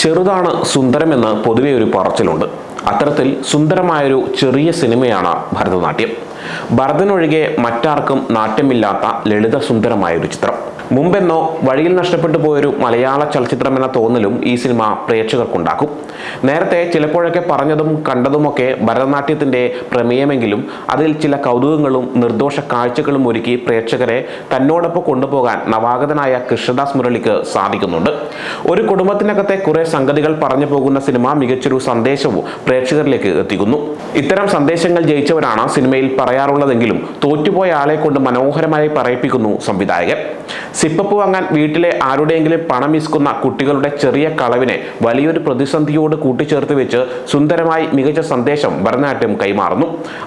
ചെറുതാണ് സുന്ദരമെന്ന് പൊതുവെ ഒരു പറച്ചിലുണ്ട്. അത്തരത്തിൽ സുന്ദരമായൊരു ചെറിയ സിനിമയാണ് ഭരതനാട്യം. ഭരതനൊഴികെ മറ്റാർക്കും നാട്യമില്ലാത്ത ലളിത സുന്ദരമായൊരു ചിത്രം. മുമ്പെന്നോ വഴിയിൽ നഷ്ടപ്പെട്ടു പോയൊരു മലയാള ചലച്ചിത്രം എന്ന തോന്നലും ഈ സിനിമ പ്രേക്ഷകർക്കുണ്ടാക്കും. നേരത്തെ ചിലപ്പോഴൊക്കെ പറഞ്ഞതും കണ്ടതുമൊക്കെ ഭരതനാട്യത്തിന്റെ പ്രമേയമെങ്കിലും അതിൽ ചില കൗതുകങ്ങളും നിർദോഷ കാഴ്ചകളും ഒരുക്കി പ്രേക്ഷകരെ തന്നോടൊപ്പം കൊണ്ടുപോകാൻ നവാഗതനായ കൃഷ്ണദാസ് മുരളിക്ക് സാധിക്കുന്നുണ്ട്. ഒരു കുടുംബത്തിനകത്തെ കുറേ സംഗതികൾ പറഞ്ഞു പോകുന്ന സിനിമ മികച്ചൊരു സന്ദേശവും പ്രേക്ഷകരിലേക്ക് എത്തിക്കുന്നു. ഇത്തരം സന്ദേശങ്ങൾ ജയിച്ചവരാണ് സിനിമയിൽ പറയാറുള്ളതെങ്കിലും തോറ്റുപോയ ആളെ കൊണ്ട് മനോഹരമായി പറയിപ്പിക്കുന്നു സംവിധായകൻ. സിപ്പപ്പ് വാങ്ങാൻ വീട്ടിലെ ആരുടെയെങ്കിലും പണം മിസ്ക്കുന്ന കുട്ടികളുടെ ചെറിയ കളവിനെ വലിയൊരു പ്രതിസന്ധിയോട് കൂട്ടിച്ചേർത്ത് വെച്ച് സുന്ദരമായി മികച്ച സന്ദേശം ഭരതനാട്യം കൈമാറുന്നു.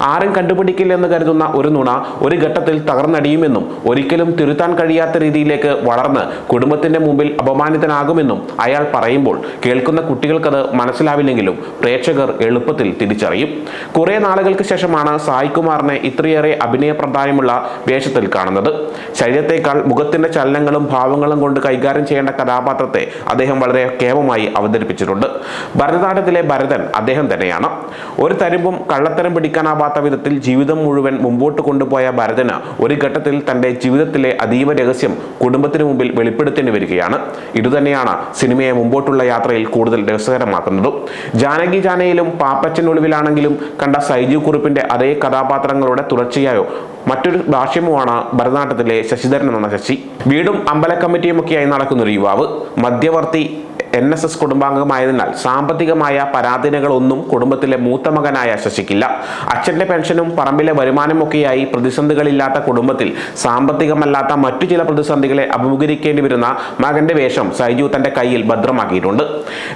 ആരും കണ്ടുപിടിക്കില്ലെന്ന് കരുതുന്ന ഒരു നുണ ഒരു ഘട്ടത്തിൽ തകർന്നടിയുമെന്നും ഒരിക്കലും തിരുത്താൻ കഴിയാത്ത രീതിയിലേക്ക് വളർന്ന് കുടുംബത്തിന്റെ മുമ്പിൽ അപമാനിതനാകുമെന്നും അയാൾ പറയുമ്പോൾ കേൾക്കുന്ന കുട്ടികൾക്കത് മനസ്സിലാവില്ലെങ്കിലും പ്രേക്ഷകർ എളുപ്പത്തിൽ തിരിച്ചറിയും. കുറേ നാളുകൾക്ക് ശേഷമാണ് സായികുമാറിനെ ഇത്രയേറെ അഭിനയ പ്രാധാന്യമുള്ള വേഷത്തിൽ കാണുന്നത്. ശരീരത്തേക്കാൾ മുഖത്തിന്റെ ചലനങ്ങളും ഭാവങ്ങളും കൊണ്ട് കൈകാര്യം ചെയ്യേണ്ട കഥാപാത്രത്തെ അദ്ദേഹം വളരെ കേമമായി അവതരിപ്പിച്ചിട്ടുണ്ട്. ഭരതനാട്യത്തിലെ ഭരതൻ അദ്ദേഹം തന്നെയാണ്. ഒരു തരുമ്പും കള്ളത്തരം പിടിക്കാനാവാത്ത വിധത്തിൽ ജീവിതം മുഴുവൻ മുമ്പോട്ട് കൊണ്ടുപോയ ഭരതന് ഒരു ഘട്ടത്തിൽ തന്റെ ജീവിതത്തിലെ അതീവ രഹസ്യം കുടുംബത്തിന് മുമ്പിൽ വെളിപ്പെടുത്തേണ്ടി വരികയാണ്. ഇതുതന്നെയാണ് സിനിമയെ മുമ്പോട്ടുള്ള യാത്രയിൽ കൂടുതൽ രസകരമാക്കുന്നതും. ജാനകി ജാനയിലും പാപ്പച്ചൻ ഒളിവിലാണെങ്കിലും കണ്ട സൈജു കുറിപ്പിന്റെ അതേ കഥാപാത്രങ്ങളുടെ തുടർച്ചയായോ മറ്റൊരു ഭാഷ്യമുമാണ് ഭരതനാട്യത്തിലെ ശശിധരൻ എന്ന ശശി. വീടും അമ്പല കമ്മിറ്റിയുമൊക്കെയായി നടക്കുന്ന ഒരു യുവാവ് മധ്യവർത്തി എൻ എസ് എസ് കുടുംബാംഗമായതിനാൽ സാമ്പത്തികമായ പരാധീനകളൊന്നും കുടുംബത്തിലെ മൂത്ത മകനായ ശശിക്കില്ല. അച്ഛന്റെ പെൻഷനും പറമ്പിലെ വരുമാനമൊക്കെയായി പ്രതിസന്ധികളില്ലാത്ത കുടുംബത്തിൽ സാമ്പത്തികമല്ലാത്ത മറ്റു ചില പ്രതിസന്ധികളെ അഭിമുഖീകരിക്കേണ്ടി വരുന്ന മകന്റെ വേഷം സൈജു തന്റെ കയ്യിൽ ഭദ്രമാക്കിയിട്ടുണ്ട്.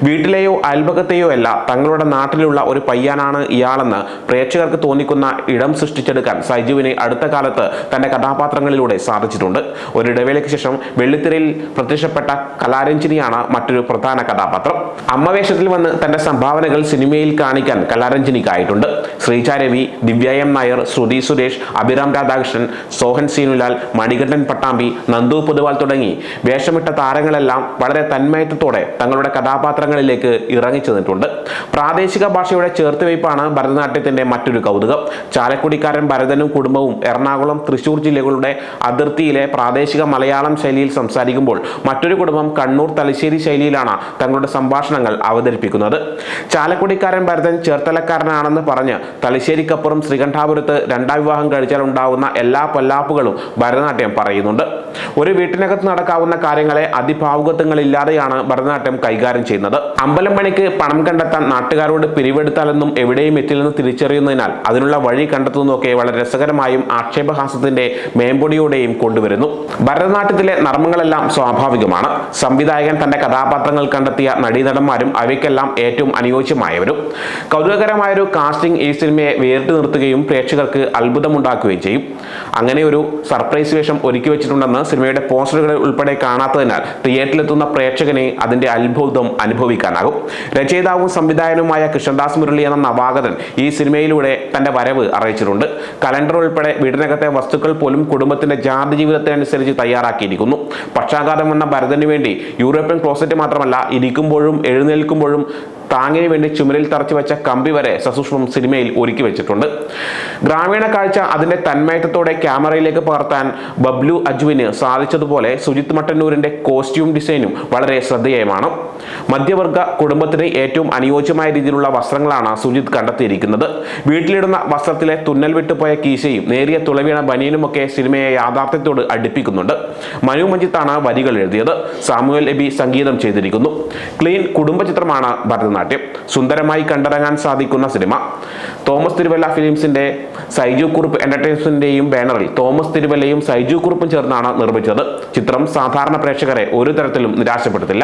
വീട്ടിലെയോ അയൽപക്കത്തെയോ അല്ല തങ്ങളുടെ നാട്ടിലുള്ള ഒരു പയ്യാനാണ് ഇയാളെന്ന് പ്രേക്ഷകർക്ക് തോന്നിക്കുന്ന ഇടം സൃഷ്ടിച്ചെടുക്കാൻ സൈജുവിന് അടുത്ത കാലത്ത് തന്റെ കഥാപാത്രങ്ങളിലൂടെ സാധിച്ചിട്ടുണ്ട്. ഒരു ഇടവേളയ്ക്ക് ശേഷം വെള്ളിത്തിരയിൽ പ്രത്യക്ഷപ്പെട്ട കലാരഞ്ജിനിയാണ് മറ്റൊരു പ്രധാന കഥാപാത്രം. അമ്മവേഷത്തിൽ വന്ന് തന്റെ സംഭാവനകൾ സിനിമയിൽ കാണിക്കാൻ കലാരഞ്ജനിക്കായിട്ടുണ്ട് ശ്രീജ രവി ദിവ്യ എം നായർ ശ്രുതി സുരേഷ് അഭിറാം രാധാകൃഷ്ണൻ സോഹൻ സീനുലാൽ മണികണ്ഠൻ പട്ടാമ്പി നന്ദു പൊതുവാൾ തുടങ്ങി വേഷമിട്ട താരങ്ങളെല്ലാം വളരെ തന്മയത്വത്തോടെ തങ്ങളുടെ കഥാപാത്രങ്ങളിലേക്ക് ഇറങ്ങി ചെന്നിട്ടുണ്ട് പ്രാദേശിക ഭാഷയുടെ ചേർത്തുവയ്പ്പാണ് ഭരതനാട്യത്തിന്റെ മറ്റൊരു കൗതുകം. ചാലക്കുടിക്കാരൻ ഭരതനും കുടുംബവും എറണാകുളം തൃശൂർ ജില്ലകളുടെ അതിർത്തിയിലെ പ്രാദേശിക മലയാളം ശൈലിയിൽ സംസാരിക്കുമ്പോൾ മറ്റൊരു കുടുംബം കണ്ണൂർ തലശ്ശേരി ശൈലിയിലാണ് തങ്ങളുടെ സംഭാഷണങ്ങൾ അവതരിപ്പിക്കുന്നത്. ചാലക്കുടിക്കാരൻ ഭരതൻ ചേർത്തലക്കാരനാണെന്ന് പറഞ്ഞ് തലശ്ശേരിക്കപ്പുറം ശ്രീകണ്ഠാപുരത്ത് രണ്ടാം വിവാഹം കഴിച്ചാൽ ഉണ്ടാവുന്ന എല്ലാ പൊല്ലാപ്പുകളും ഭരതനാട്യം പറയുന്നുണ്ട്. ഒരു വീട്ടിനകത്ത് നടക്കാവുന്ന കാര്യങ്ങളെ അതിഭാവുകത്വങ്ങളില്ലാതെയാണ് ഭരതനാട്യം കൈകാര്യം ചെയ്യുന്നത്. അമ്പലം പണിക്ക് പണം കണ്ടെത്താൻ നാട്ടുകാരോട് പിരിവെടുത്താലെന്നും എവിടെയും എത്തില്ലെന്ന് തിരിച്ചറിയുന്നതിനാൽ അതിനുള്ള വഴി കണ്ടെത്തുന്നതൊക്കെ വളരെ രസകരമായും ആക്ഷേപഹാസത്തിന്റെ മേമ്പൊടിയോടെയും കൊണ്ടുവരുന്നു. ഭരതനാട്യത്തിലെ നർമ്മങ്ങളെല്ലാം സ്വാഭാവികമാണ്. സംവിധായകൻ തന്റെ കഥാപാത്രങ്ങൾ കണ്ടെത്തിയ നടീനടന്മാരും അവയ്ക്കെല്ലാം ഏറ്റവും അനുയോജ്യമായവരും. കൗതുകകരമായൊരു കാസ്റ്റിംഗ് ഈ സിനിമയെ വേറിട്ട് നിർത്തുകയും പ്രേക്ഷകർക്ക് അത്ഭുതമുണ്ടാക്കുകയും ചെയ്യും. അങ്ങനെ ഒരു സർപ്രൈസ് വേഷം ഒരുക്കി വെച്ചിട്ടുണ്ടെന്ന് സിനിമയുടെ പോസ്റ്ററുകളിൽ ഉൾപ്പെടെ കാണാത്തതിനാൽ തിയേറ്ററിലെത്തുന്ന പ്രേക്ഷകനെ അതിന്റെ അത്ഭുതം അനുഭവിക്കാനാകും. രചയിതാവും സംവിധായകനുമായ കൃഷ്ണദാസ് മുരളി എന്ന നവാഗതൻ ഈ സിനിമയിലൂടെ തന്റെ വരവ് അറിയിച്ചിട്ടുണ്ട്. കലണ്ടർ ഉൾപ്പെടെ വീടിനകത്തെ വസ്തുക്കൾ പോലും കുടുംബത്തിന്റെ ജാതി ജീവിതത്തിനനുസരിച്ച് തയ്യാറാക്കിയിരിക്കുന്നു. പക്ഷാഘാതം എന്ന ഭരതന് വേണ്ടി യൂറോപ്യൻ ക്ലോസറ്റ് മാത്രമല്ല ഇരിക്കുമ്പോഴും എഴുന്നേൽക്കുമ്പോഴും താങ്ങിന് വേണ്ടി ചുമരിൽ തറച്ചു വെച്ച കമ്പി വരെ സസൂക്ഷ്മം സിനിമയിൽ ഒരുക്കി വെച്ചിട്ടുണ്ട്. ഗ്രാമീണ കാഴ്ച അതിന്റെ തന്മയത്വത്തോടെ ക്യാമറയിലേക്ക് പകർത്താൻ ബബ്ലു അജുവിന് സാധിച്ചതുപോലെ സുജിത് മട്ടന്നൂരിന്റെ കോസ്റ്റ്യൂം ഡിസൈനും വളരെ ശ്രദ്ധേയമാണ്. മധ്യവർഗ കുടുംബത്തിന് ഏറ്റവും അനുയോജ്യമായ രീതിയിലുള്ള വസ്ത്രങ്ങളാണ് സുജിത് കണ്ടെത്തിയിരിക്കുന്നത്. വീട്ടിലിടുന്ന വസ്ത്രത്തിലെ തുന്നൽ വിട്ടുപോയ കീശയും നേരിയ തുളവീണ ബനിയനുമൊക്കെ സിനിമയെ യാഥാർത്ഥ്യത്തോട് അടുപ്പിക്കുന്നുണ്ട്. മനു മഞ്ജിത്താണ് വരികൾ എഴുതിയത്. സാമുവൽ എബി സംഗീതം ചെയ്തിരിക്കുന്നു. ക്ലീൻ കുടുംബ ചിത്രമാണ് ഭരതനാട്യം സുന്ദരമായി കണ്ടിറങ്ങാൻ സാധിക്കുന്ന സിനിമ. തോമസ് തിരുവല്ല ഫിലിംസിന്റെ സൈജു കുറുപ്പ് എന്റർടൈൻമെന്റിന്റെയും ബാനറിൽ തോമസ് തിരുവല്ലയും സൈജു കുറുപ്പും ചേർന്നാണ് നിർമ്മിച്ചത്. ചിത്രം സാധാരണ പ്രേക്ഷകരെ ഒരു തരത്തിലും നിരാശപ്പെടുത്തില്ല.